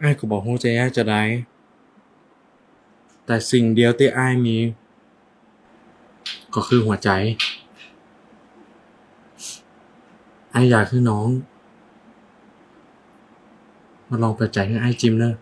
ไอ้ายก็บอกฮู้ใจอ้ากจะได้ แต่สิ่งเดียวที่อ้ายมี ก็คือหัวใจอ้ายอยากคือน้อง มาลองเปิดใจให้อ้ายจิมเนอะ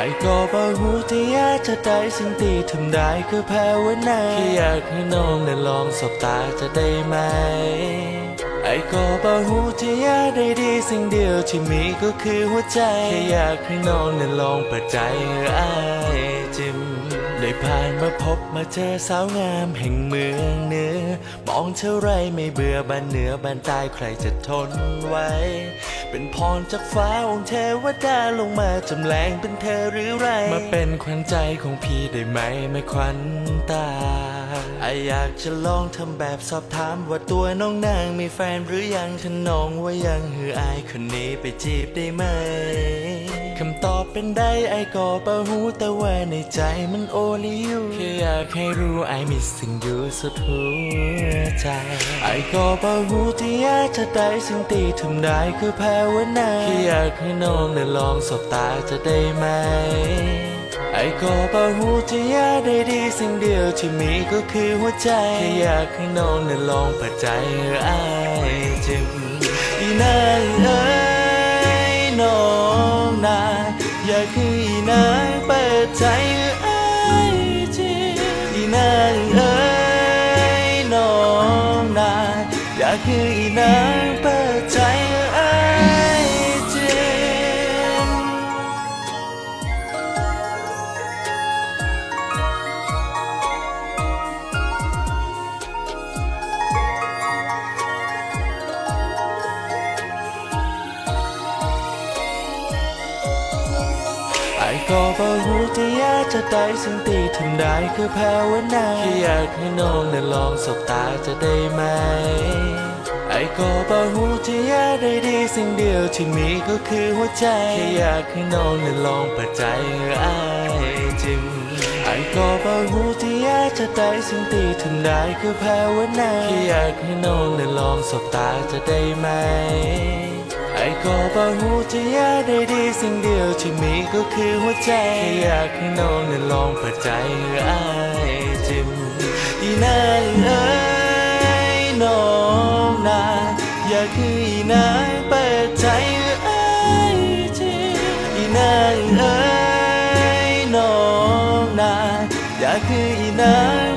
ไอ้ก็บ่หูที่อยากจะได้สิ่งที่ทำได้คือภาวนาแค่อยากให้น้องได้ลองสบตาจะได้ไหมไอ้ก็บ่หูที่อยากได้ดีสิ่งเดียวที่มีก็คือหัวใจแค่อยากให้น้องได้ลองเปิดใจให้อ้ายจิม ได้ผ่านมาพบมาเจอสาวงามแห่งเมืองเหนือ มองเท่าไรไม่เบื่อบ้านเหนือบ้านใต้ใครจะทนไว้เป็นพรจากฟ้าองค์เทวดาลงมาจำแรงเป็นเธอหรือไร มาเป็นขวัญใจของพี่ได้ไหมไม่ขวัญตาไออยากจะลองทำแบบสอบถามว่าตัวน้องนางมีแฟนหรือยังถ้าน้องว่ายังหืออายคนนี้ไปจีบได้ไหม คำตอบเป็นได้ไอ้ก็เปาหูแต่ว่าในใจมันโอลิวแค่อยากให้รู้ไอ้มีสิ่งอยู่สุดหัวใจ ไอ้ก็เปาหูที่อยากจะได้สิ่งที่ทำได้คือภาวนาแค่อยากให้น้องได้ลองสบตาจะได้ไหมไอ้ก็เปาหูที่อยากได้ดีสิ่งเดียวที่มีก็คือหัวใจแค่อยากให้น้องได้ลองเปิดใจให้อ้จิมอีนางเอ้ยน้อง อยากคืออีนางเปิดใจให้อ้ายจิมอีนางเอ้ยน้องนาอยากคืออีนางเปิดใจ ก็บ่รู้ที่ยากจะได้สิ่งที่ทำได้คือภาวนาแค่อยากให้น้องได้ลองสบตาจะได้ไหม ไอ้ก็บ่รู้ที่ยากได้ดีสิ่งเดียวที่มีก็คือหัวใจแค่อยากให้น้องได้ลองเปิดใจให้อ้ายจิมไอ้ก็บ่รู้ที่ยากจะได้สิ่งที่ทำได้คือภาวนาแค่อยากให้น้องได้ลองสบตาจะได้ไหม ไอ้ก็บ่รู้ที่อยากได้ดีสิ่งเดียวที่มีก็คือหัวใจแค่อยากให้น้องได้ลองเปิดใจให้อ้ายจิมอีนางเอ้ยน้องนาอยากคืออีนางเปิดใจให้อ้ายจิมอีนางเอ้ยน้องนาอยากคืออีนาง